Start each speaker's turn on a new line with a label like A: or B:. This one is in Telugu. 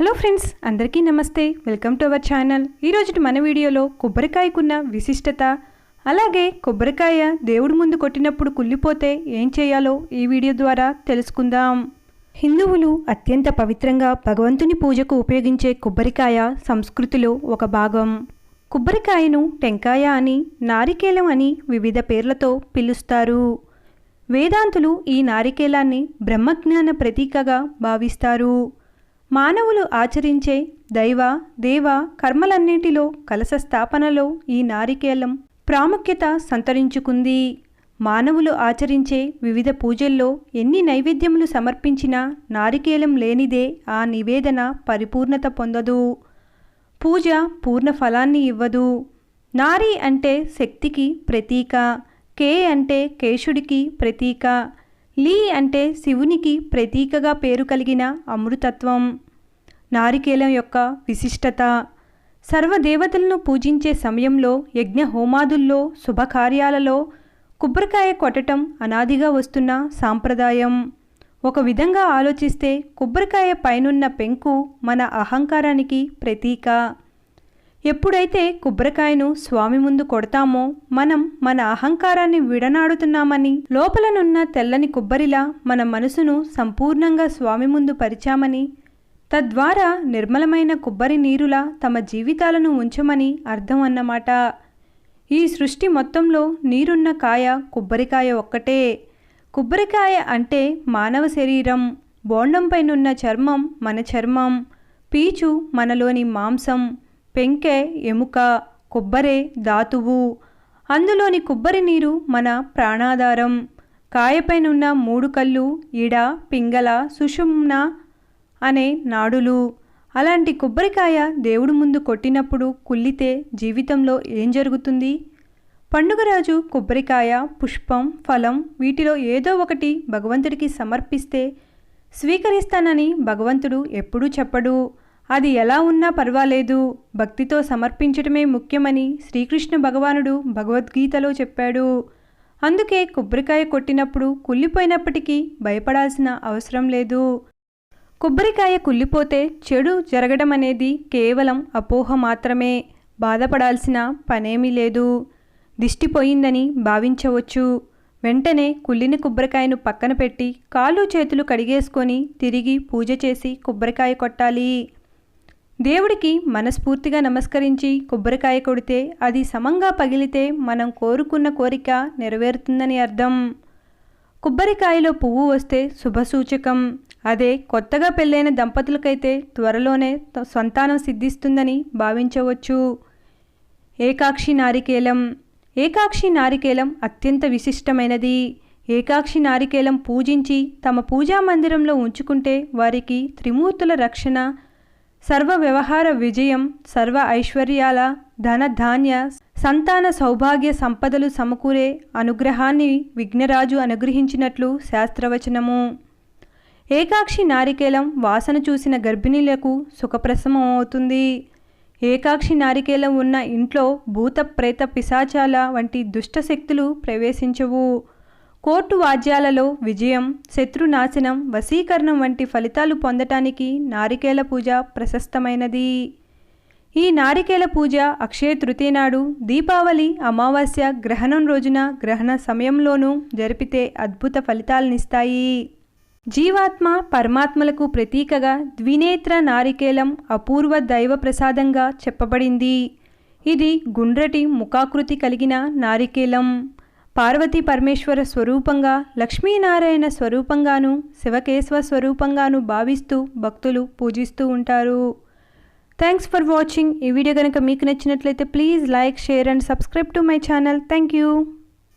A: హలో ఫ్రెండ్స్ అందరికీ నమస్తే. Welcome to our channel. ఈరోజు మన వీడియోలో కొబ్బరికాయకున్న విశిష్టత అలాగే కొబ్బరికాయ దేవుడి ముందు కొట్టినప్పుడు కుళ్ళిపోతే ఏం చేయాలో ఈ వీడియో ద్వారా తెలుసుకుందాం. హిందువులు అత్యంత పవిత్రంగా భగవంతుని పూజకు ఉపయోగించే కొబ్బరికాయ సంస్కృతిలో ఒక భాగం. కొబ్బరికాయను టెంకాయ అని నారికేలం అని వివిధ పేర్లతో పిలుస్తారు. వేదాంతులు ఈ నారికేలాన్ని బ్రహ్మజ్ఞాన ప్రతీకగా భావిస్తారు. మానవులు ఆచరించే దైవ దేవ కర్మలన్నింటిలో కలశ స్థాపనలో ఈ నారికేలం ప్రాముఖ్యత సంతరించుకుంది. మానవులు ఆచరించే వివిధ పూజల్లో ఎన్ని నైవేద్యములు సమర్పించినా నారికేలం లేనిదే ఆ నివేదన పరిపూర్ణత పొందదు. పూజ పూర్ణ ఫలాన్ని ఇవ్వదు. నారి అంటే శక్తికి ప్రతీక కే అంటే కేశుడికి ప్రతీక లీ అంటే శివునికి ప్రతీకగా పేరు కలిగిన అమృతత్వం నారికేలం యొక్క విశిష్టత. సర్వదేవతలను పూజించే సమయంలో యజ్ఞ హోమాదుల్లో శుభకార్యాలలో కొబ్బరికాయ కొట్టటం అనాదిగా వస్తున్న సాంప్రదాయం. ఒక విధంగా ఆలోచిస్తే కొబ్బరికాయ పైనున్న పెంకు మన అహంకారానికి ప్రతీక. ఎప్పుడైతే కొబ్బరికాయను స్వామి ముందు కొడతామో మనం మన అహంకారాన్ని విడనాడుతున్నామని లోపలనున్న తెల్లని కొబ్బరిలా మన మనసును సంపూర్ణంగా స్వామి ముందు పరిచామని తద్వారా నిర్మలమైన కొబ్బరి నీరులా తమ జీవితాలను ఉంచమని అర్థం అన్నమాట. ఈ సృష్టి మొత్తంలో నీరున్న కాయ కొబ్బరికాయ ఒక్కటే. కొబ్బరికాయ అంటే మానవ శరీరం బోండంపైనున్న చర్మం మన చర్మం పీచు మనలోని మాంసం. పెంకె ఎముక కొబ్బరే ధాతువు. అందులోని కొబ్బరి నీరు మన ప్రాణాధారం. కాయపైనున్న మూడు కళ్ళు ఇడ పింగళ సుషుమ్న అనే నాడులు. అలాంటి కొబ్బరికాయ దేవుడు ముందు కొట్టినప్పుడు కుల్లితే జీవితంలో ఏం జరుగుతుంది? పండుగరాజు కొబ్బరికాయ పుష్పం ఫలం వీటిలో ఏదో ఒకటి భగవంతుడికి సమర్పిస్తే స్వీకరిస్తానని భగవంతుడు ఎప్పుడూ చెప్పడు. అది ఎలా ఉన్నా పర్వాలేదు. భక్తితో సమర్పించటమే ముఖ్యమని శ్రీకృష్ణ భగవానుడు భగవద్గీతలో చెప్పాడు. అందుకే కొబ్బరికాయ కొట్టినప్పుడు కుళ్ళిపోయినప్పటికీ భయపడాల్సిన అవసరం లేదు. కొబ్బరికాయ కుళ్ళిపోతే చెడు జరగడం అనేది కేవలం అపోహ మాత్రమే. బాధపడాల్సిన పనేమీ లేదు. దిష్టిపోయిందని భావించవచ్చు. వెంటనే కుళ్ళిన కొబ్బరికాయను పక్కన పెట్టి కాళ్ళు చేతులు కడిగేసుకొని తిరిగి పూజ చేసి కొబ్బరికాయ కొట్టాలి. దేవుడికి మనస్ఫూర్తిగా నమస్కరించి కొబ్బరికాయ కొడితే అది సమంగా పగిలితే మనం కోరుకున్న కోరిక నెరవేరుతుందని అర్థం. కొబ్బరికాయలో పువ్వు వస్తే శుభసూచకం. అదే కొత్తగా పెళ్ళైన దంపతులకైతే త్వరలోనే సంతానం సిద్ధిస్తుందని భావించవచ్చు. ఏకాక్షి నారికేలం. ఏకాక్షి నారికేలం అత్యంత విశిష్టమైనది. ఏకాక్షి నారికేలం పూజించి తమ పూజా మందిరంలో ఉంచుకుంటే వారికి త్రిమూర్తుల రక్షణ సర్వ వ్యవహార విజయం సర్వ ఐశ్వర్యాల ధన ధాన్య సంతాన సౌభాగ్య సంపదలు సమకూరే అనుగ్రహాన్ని విఘ్నరాజు అనుగ్రహించినట్లు శాస్త్రవచనము. ఏకాక్షి నారికేలం వాసన చూసిన గర్భిణీలకు సుఖప్రసవం అవుతుంది. ఏకాక్షి నారికేలం ఉన్న ఇంట్లో భూత ప్రేత పిశాచాల వంటి దుష్టశక్తులు ప్రవేశించవు. కోర్టు వాద్యాలలో విజయం శత్రునాశనం వశీకరణం వంటి ఫలితాలు పొందటానికి నారికేల పూజ ప్రశస్తమైనది. ఈ నారికేల పూజ అక్షయ తృతీయ నాడు దీపావళి అమావాస్య గ్రహణం రోజున గ్రహణ సమయంలోనూ జరిపితే అద్భుత ఫలితాలనిస్తాయి. జీవాత్మ పరమాత్మలకు ప్రతీకగా ద్వినేత్ర నారికేలం అపూర్వ దైవ ప్రసాదంగా చెప్పబడింది. ఇది గుండ్రటి ముఖాకృతి కలిగిన నారికేలం. పార్వతీ పరమేశ్వర స్వరూపంగా లక్ష్మీనారాయణ స్వరూపంగాను శివకేశవ స్వరూపంగాను భావిస్తూ భక్తులు పూజిస్తూ ఉంటారు. థ్యాంక్స్ ఫర్ వాచింగ్ ఈ వీడియో కనుక మీకు నచ్చినట్లయితే please like share and subscribe to my channel thank you